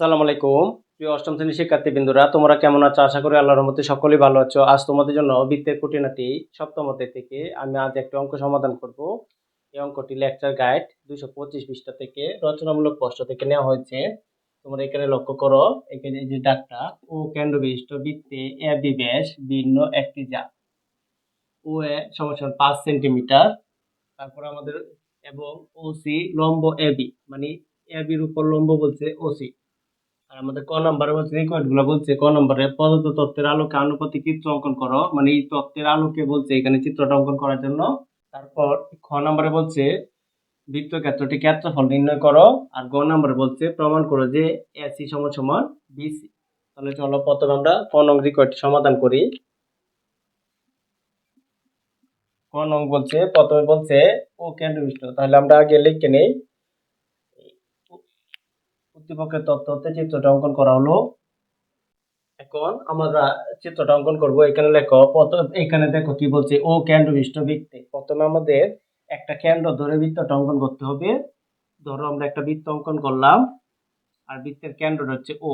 সালাম আলাইকুম। প্রিয় অষ্টম শ্রেণির শিক্ষার্থী বিন্দুরা তোমরা কেমন আছো? আশা করি আল্লাহর মধ্যে সকলেই ভালো আছো। আজ তোমাদের জন্য বৃত্তের খুঁটিনাটি সপ্তম অধ্যায় থেকে আমি আজ একটা অঙ্ক সমাধান করব। এই অঙ্কটি লেকচার গাইড দুইশো পঁচিশ পৃষ্ঠা থেকে রচনামূলক প্রশ্ন থেকে নেওয়া হয়েছে। তোমরা এখানে লক্ষ্য করো, এখানে যে ডাকটা, ও কেন্দ্র বিশিষ্ট বৃত্তে এ বি ভিন্ন একটি যা ও এ সমান পাঁচ সেন্টিমিটার। তারপর আমাদের এবং ও সি লম্ব এ বি মানে এ বির উপর লম্ব বলছে ও সি। আর আমাদের ক নম্বরে বলছে গুলো বলছে, ক নম্বরে প্রদত্ত তত্ত্বের আলোকে আনুপাতিক চিত্র অঙ্কন করো। মানে এই তত্ত্বের আলোকে বলছে এখানে চিত্রটা অঙ্কন করার জন্য। তারপর খ নম্বরে বলছে বৃত্ত ক্ষেত্রটি ক্ষেত্রফল নির্ণয় করো। আর গ নম্বরে বলছে, প্রমাণ করো যে এসি সমান সমান বিসি তাহলে চলো প্রথমে আমরা ক নং রিকোয়ার্ডটি সমাধান করি। ক নং বলছে, প্রথমে বলছে, ও কেন্দ্রবিষ্ট। তাহলে আমরা আগে লিখে নেই। উদ্দীপকের তত্ত্ব হতে চিত্রটা অঙ্কন করা হলো। এখন আমরা চিত্রটা অঙ্কন করব। এখানে লেখো, প্রথম এখানে দেখো কি বলছে, ও কেন্দ্রবিষ্ট বৃত্তে প্রথমে আমাদের একটা কেন্দ্র ধরে বৃত্তটা অঙ্কন করতে হবে। ধরো আমরা একটা বৃত্ত অঙ্কন করলাম, আর বৃত্তের কেন্দ্রটা হচ্ছে ও।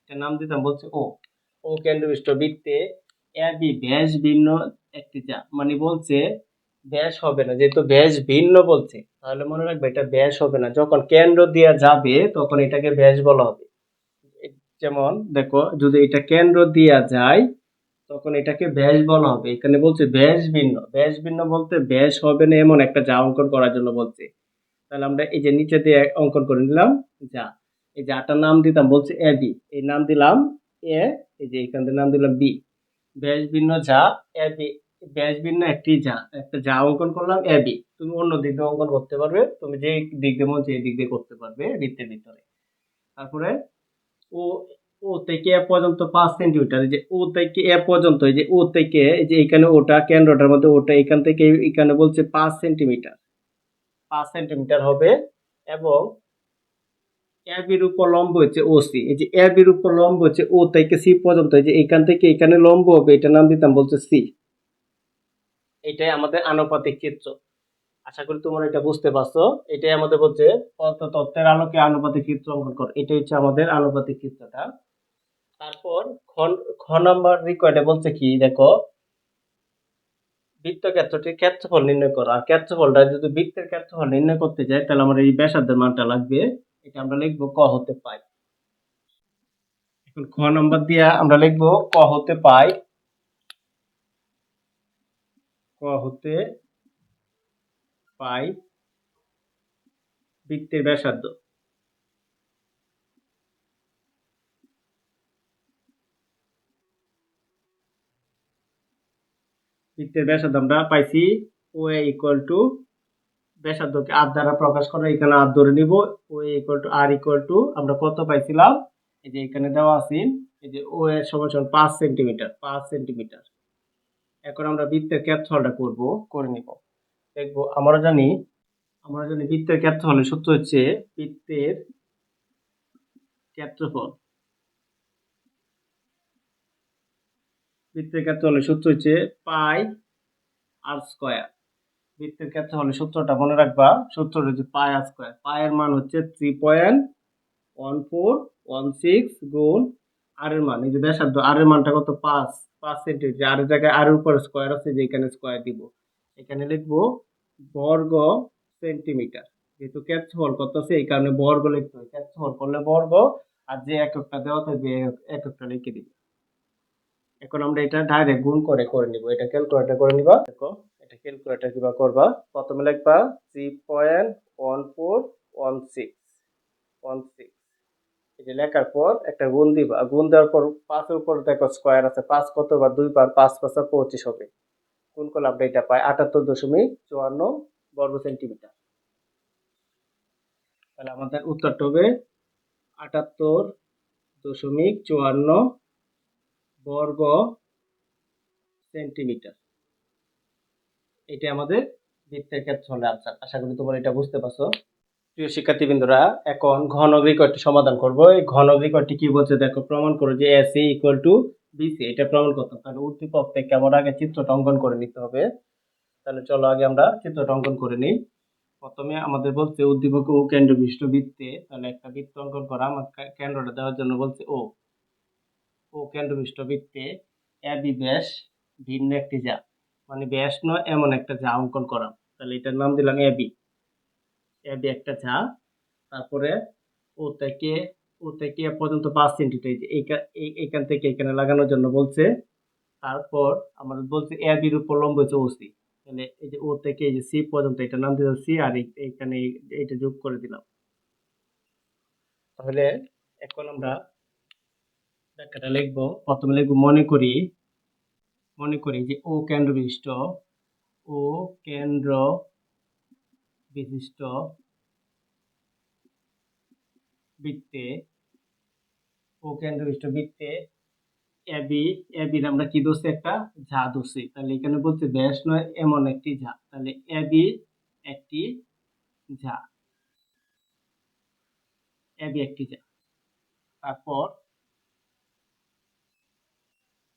এটার নাম দিতাম, বলছে ও। ও কেন্দ্রবিষ্ট বৃত্তে এ বি ব্যাস ভিন্ন একটি মানে বলছে ব্যাস হবে না, যেহেতু ব্যাস ভিন্ন বলছে। তাহলে মনে রাখবে এটা ব্যাস হবে না। যখন কেন্দ্র দেওয়া যাবে, তখন এটাকে ব্যাস বলা হবে। যেমন দেখো, যদি এটা কেন্দ্র দেওয়া যায়, তখন এটাকে ব্যাস বলা হবে। এখানে বলছে ব্যাস ভিন্ন। ব্যাস ভিন্ন বলতে ব্যাস হবে না এমন একটা যা অঙ্কন করার জন্য বলছে। তাহলে আমরা এই যে নিচে দিয়ে অঙ্কন করে নিলাম, যা। এই যাটার নাম দিতাম, বলছে এ বি। এই নাম দিলাম এ, এই যে এখান নাম দিলাম বি। ব্যাস ভিন্ন যা, এ বি। ব্যাস ভিন্ন একটি যা। একটা যা অঙ্কন করলাম, এ বি। তুমি অন্য দিক দিয়ে অঙ্কন করতে পারবে। তুমি যে দিক দিয়ে মন এই দিক দিয়ে করতে পারবে বৃত্তের ভিতরে। তারপরে ও ও থেকে এ পর্যন্ত পাঁচ সেন্টিমিটার যে ও থেকে এ পর্যন্ত যে ও থেকে যে এখানে ওটা কেন্দ্রটার মধ্যে ওটা এখান থেকে এখানে বলছে পাঁচ সেন্টিমিটার পাঁচ সেন্টিমিটার হবে এবং এবির উপর লম্ব হচ্ছে ও সি। এই যে এবির উপর লম্ব হচ্ছে ও থেকে সি পর্যন্ত যে এখান থেকে এখানে লম্ব হবে এটা নাম দিতাম বলছে সি। এটাই আমাদের আনুপাতিক চিত্র। আশা করি তোমরা এটা বুঝতে পারছ। এটাই আমাদের বলছে পদার্থ তত্ত্বের আলোকে আনুপাতিক চিত্র অঙ্কন কর। এটা হচ্ছে আমাদের আনুপাতিক চিত্রটা। তারপর খ নাম্বার রিকোয়ার্ডে বলছে কি, দেখো বৃত্ত ক্ষেত্রটির ক্ষেত্রফল নির্ণয় করো। আর ক্ষেত্রফলটা যদি বৃত্তের ক্ষেত্রফল নির্ণয় করতে যাই, তাহলে আমার এই ব্যাসার্ধের মানটা লাগবে। এটা আমরা লিখব ক হতে পাই। এখন খ নম্বর দিয়ে আমরা লিখব ক হতে পাই। ক হতে পাই বৃত্তের ব্যাসার্ধ। বৃত্তের ব্যাসার্ধ আমরা পাইছি ও ইকুয়াল টু ব্যাসার্ধকে আর দ্বারা প্রকাশ করে, এখানে আর ধরে নিব, O equal to R equal to আমরা কত পাইছিলাম? এই যে এখানে দেওয়া আছে, এই যে ও এর সমান সমান পাঁচ সেন্টিমিটার পাঁচ সেন্টিমিটার এখন আমরা বৃত্তের ক্ষেত্রফলটা করব, করে নিব। দেখব। আমরা জানি আমরা জানি বৃত্তের ক্ষেত্রফলের সূত্র হচ্ছে বৃত্তের ক্ষেত্রফল। বৃত্তের ক্ষেত্রফলের সূত্র হচ্ছে পাই আর স্কয়ার। বৃত্তের ক্ষেত্রফলের সূত্রটা মনে রাখবা সূত্রটা হচ্ছে পাই আর স্কয়ার। পায়ের মান হচ্ছে three point one four one six গুণ আর এর মান। এই যে ব্যাসার্ধ আর এর মানটা কত? পাঁচ পাঁচ সেন্টিমিটার আর এর জায়গায় আর এর উপরে স্কোয়ার আছে যে এখানে স্কোয়ার দিব। এখানে লিখব বর্গ সেন্টিমিটার। যেহেতু ক্ষেত্রফল কত আছে এই কারণে বর্গ লিখতে হয়। ক্ষেত্রফল করলে বর্গ, আর যে এককটা দেওয়া থাকবে এককটা লিখে দিবে। এখন আমরা এটা ডাইরেক্ট গুণ করে করে নিব। এটা ক্যালকুলেটর করে নিবা। দেখো, এটা ক্যালকুলেটর কিবা করবা। প্রথমে লিখবা three point one four one six one six এটা লেখার পর একটা গুণ দিবা। গুণ দেওয়ার পর পাঁচের উপর দেখো স্কোয়ার আছে। পাঁচ কত বা দুই বার পাঁচ পাঁচা পঁচিশ হবে। করলে আমরা এটা পাই আটাত্তর দশমিক চুয়ান্ন বর্গ সেন্টিমিটার তাহলে আমাদের উত্তরটা হবে আটাত্তর দশমিক চুয়ান্ন বর্গ সেন্টিমিটার এটা আমাদের বৃত্তের ক্ষেত্রফলের আনসার আশা করি তোমরা এটা বুঝতে পারছ। প্রিয় শিক্ষার্থীবৃন্দরা, এখন ঘন রিকর্ডটি সমাধান করব। এই ঘন রিকর্ডটি কি বলছে? দেখো, প্রমাণ করো যে এসি ইকুয়াল টু বিসি এটা প্রমাণ করতে। তাহলে উদ্দীপক থেকে আমার আগে চিত্রটা অঙ্কন করে নিতে হবে। তাহলে চলো আগে আমরা চিত্রটা অঙ্কন করে নিই। প্রথমে আমাদের বলছে উদ্দীপক ও কেন্দ্র বিশিষ্ট বৃত্তে, তাহলে একটা বৃত্ত অঙ্কন করা, আমার কেন্দ্রটা দেওয়ার জন্য বলছে ও। ও কেন্দ্র বিশিষ্ট বৃত্তে এ বি ব্যাস ভিন্ন একটি যা। মানে ব্যাস নয়, এমন একটা যা অঙ্কন করা। তাহলে এটার নাম দিলাম এ বি। এ বি একটা যা। তারপরে ও থেকে থেকে পর্যন্ত পাঁচ সেন্টিমিটার এইখান থেকে এখানে লাগানোর জন্য বলছে। তারপর আমাদের বলছে এ বির উপর লম্ব হচ্ছে ওসি তাহলে এই যে ও থেকে এই যে সি পর্যন্ত এটা নাম দিলাম সি আর এই- এইখানে এই- এইটা যোগ করে দিলাম। তাহলে এখন আমরা ব্যাখ্যাটা লিখব। প্রথমে লিখব, মনে করি মনে করি যে ও কেন্দ্র বিশিষ্ট, ও কেন্দ্র বিশিষ্ট বৃত্তে, ও কেন্দ্র বিশিষ্ট বৃত্তে এবি এবির আমরা কি দোষে একটা? ঝা দোষে তাহলে এখানে বলছে ব্যাস নয়, এমন একটি ঝা। তাহলে এবি একটি ঝা। এবি একটি ঝা। তারপর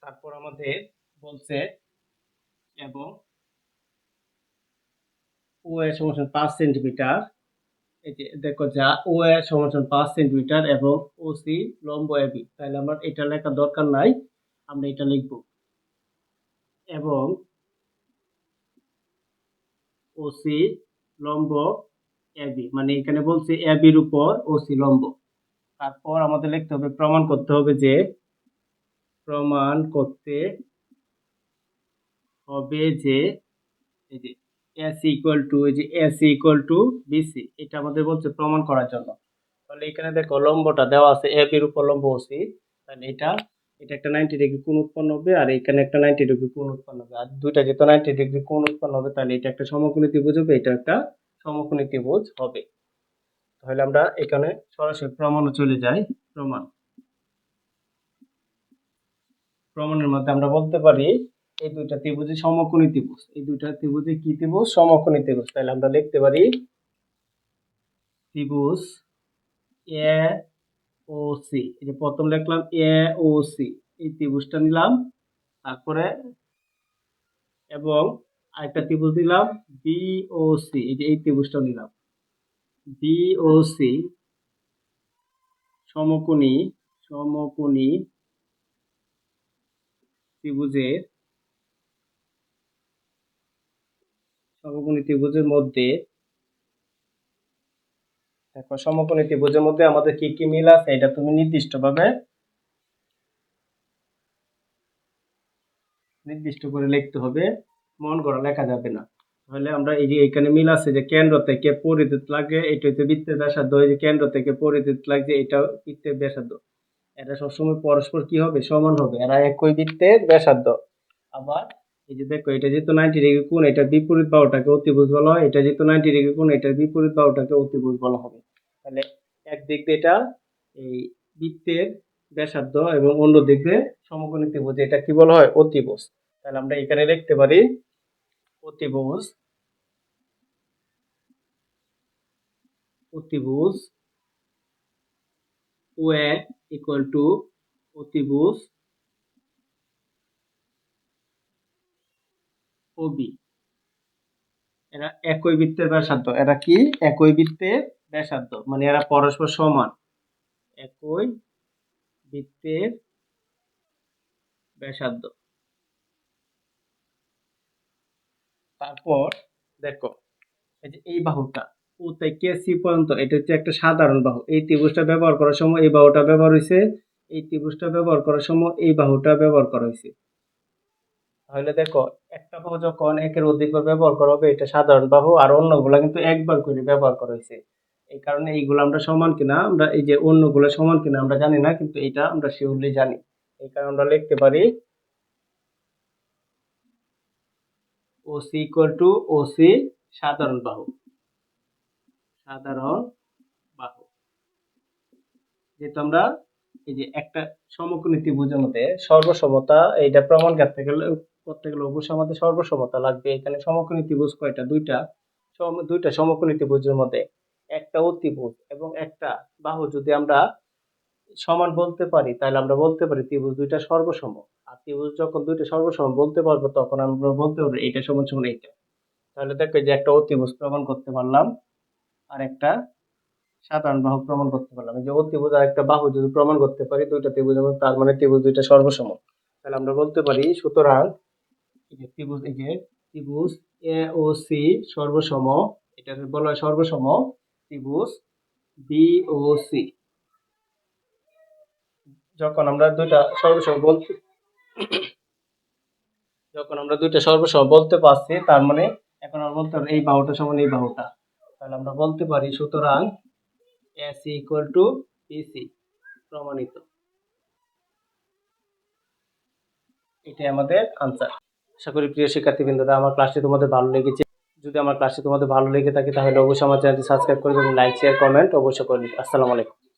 তারপর আমাদের বলছে এবং ও এর সমান পাঁচ সেন্টিমিটার দেখো যা ও এর সমান পাঁচ সেন্টিমিটার এবং ও সি লম্ব এবি তাহলে আমার এটা লেখার দরকার নাই, আমরা এটা লিখব। এবং ও সি লম্ব এবি মানে এখানে বলছে এবির উপর ও সি লম্ব। তারপর আমাদের লিখতে হবে, প্রমাণ করতে হবে যে প্রমাণ করতে হবে যে এই যে এস ইকুয়াল টু, এই যে এস ইকুয়াল টু বিসি, এটা আমাদের বলছে প্রমাণ করার জন্য। তাহলে এখানে দেখো লম্বটা দেওয়া আছে, এ বির উপর লম্ব ওসি তাহলে এটা এটা একটা নাইনটি ডিগ্রি কোণ উৎপন্ন হবে, আর এখানে একটা নাইনটি ডিগ্রি কোণ উৎপন্ন হবে। আর দুইটা যেহেতু নাইনটি ডিগ্রি কোণ উৎপন্ন হবে, তাহলে এটা একটা সমকোণী ত্রিভুজ হবে, এটা একটা সমকোণী ত্রিভুজ হবে। তাহলে আমরা এখানে সরাসরি প্রমাণও চলে যাই, প্রমাণ। প্রমাণের মধ্যে আমরা বলতে পারি, এই দুইটা ত্রিভুজের সমকোণী ত্রিভুজ, এই দুইটা ত্রিভুজে কি ত্রিভুজ? সমকোণী ত্রিভুজ। তাহলে আমরা লিখতে পারি ত্রিভুজ এ ও সি। এই যে প্রথম লিখলাম এ ও সি। এই ত্রিভুজটা নিলাম, তারপরে এবং আরেকটা ত্রিভুজ দিলাম বি ও সি এই যে এই ত্রিভুজটা নিলাম। বি ও সি সমকোণী সমকোণী ত্রিভুজের সমকোণী ত্রিভুজের মধ্যে দেখো সমকোণী ত্রিভুজের মধ্যে আমাদের কি কি মিল আছে, এটা তুমি নির্দিষ্টভাবে নির্দিষ্ট করে লিখতে হবে, মন করা লেখা যাবে না। তাহলে আমরা এই যে এখানে মিল আছে যে কেন্দ্র থেকে পরিধিত লাগে, এটা হচ্ছে বৃত্তের ব্যাসার্ধ, এই যে কেন্দ্র থেকে পরিধিত লাগছে, এটা বৃত্তের ব্যাসার্ধ। এটা সবসময় পরস্পর কি হবে? সমান হবে। এরা একই বৃত্তের ব্যাসার্ধ। আবার এই যে দেখো, এটা যেহেতু নাইনটি ডিগ্রি কোণ এটা বিপরীত বাহুটাকে অতিভুজ বলা হয়। এটা যেহেতু নাইনটি ডিগ্রি কোণ, এটার বিপরীত বাহুটাকে অতিভুজ বলা হবে। তাহলে একদিক দিয়ে এটা এই বৃত্তের ব্যাসার্ধ এবং অন্য দিক দিয়ে সমকোণী ত্রিভুজ, এটা কি বলা হয়? অতিভুজ। তাহলে আমরা এখানে লিখতে পারি অতিভুজ অতিভুজ, ও ইকুয়াল টু অতিভুজ ও এরা একই বৃত্তের ব্যাসার্ধ। এরা কি? একই বৃত্তের ব্যাসার্ধ। মানে এরা পরস্পর সমান। একই বৃত্তের ব্যাসার্ধ। তারপর দেখো, এই যে এই বাহুটা, ও সি পর্যন্ত? এটা হচ্ছে একটা সাধারণ বাহু। এই ত্রিভুজটা ব্যবহার করার সময় এই বাহুটা ব্যবহার হয়েছে এই ত্রিভুজটা ব্যবহার করার সময় এই বাহুটা ব্যবহার করা হয়েছে তাহলে দেখো, একটা বাহু যখন একের অধিকবার ব্যবহার করা হবে, এটা সাধারণ বাহু, আর অন্যগুলা কিন্তু একবার করে ব্যবহার করা হয়েছে। এই কারণে এইগুলো আমরা সমান কিনা, আমরা এই যে অন্যগুলো সমান কিনা আমরা জানি না, কিন্তু এটা আমরা শিওরলি জানি। এই কারণে আমরা লিখতে পারি ওসি ইকুয়াল টু ওসি সাধারণ বাহু। সাধারণ বাহু। যেহেতু আমরা এই যে একটা সমকোণী ত্রিভুজের মধ্যে সর্বসমতা এইটা প্রমাণ করতে গেলে করতে গেলে অবশ্যই আমাদের সর্বসমতা লাগবে। এখানে সমকোণী ত্রিভুজ কয়টা? দুইটা। দুইটা সমকোণী ত্রিভুজের মধ্যে একটা অতিভুজ এবং একটা বাহু। যদি আমরা সমান বলতে পারি, তাহলে আমরা বলতে পারি ত্রিভুজ দুইটা সর্বসম। আর ত্রিভুজ যখন দুইটা সর্বসম বলতে পারব, তখন আমরা বলতে পারব এটা সমান সমান এইটা। তাহলে দেখো যে একটা অতিভুজ প্রমাণ করতে পারলাম, আর একটা সাধারণ বাহু প্রমাণ করতে পারলাম। যে অতিভুজ আর একটা বাহু যদি প্রমাণ করতে পারি, দুইটা ত্রিভুজ তার মানে ত্রিভুজ দুইটা সর্বসম। তাহলে আমরা বলতে পারি সুতরাং ত্রিভুজ, এই যে ত্রিভুজ, এ ও সি সর্বসম, এটা বলা হয় সর্বসম, ত্রিভুজ, বি ও সি। যখন আমরা দুইটা সর্বসম বলতে যখন আমরা দুইটা সর্বসম বলতে পারছি, তার মানে এখন আমরা বলতে পারি এই বাহুটা সমান এই বাহুটা। তাহলে আমরা বলতে পারি সুতরাং এস ইকুয়াল টু পিসি প্রমাণিত। এটাই আমাদের আনসার। আশা করি প্রিয় শিক্ষার্থীবৃন্দরা, আমার ক্লাসটি তোমাদের ভালো লেগেছে। যদি আমার ক্লাসটি তোমাদের ভালো লেগে থাকে, তাহলে অবশ্যই আমার চ্যানেলটি সাবস্ক্রাইব করে দেবেন লাইক শেয়ার কমেন্ট অবশ্যই করে আসসালামু আলাইকুম।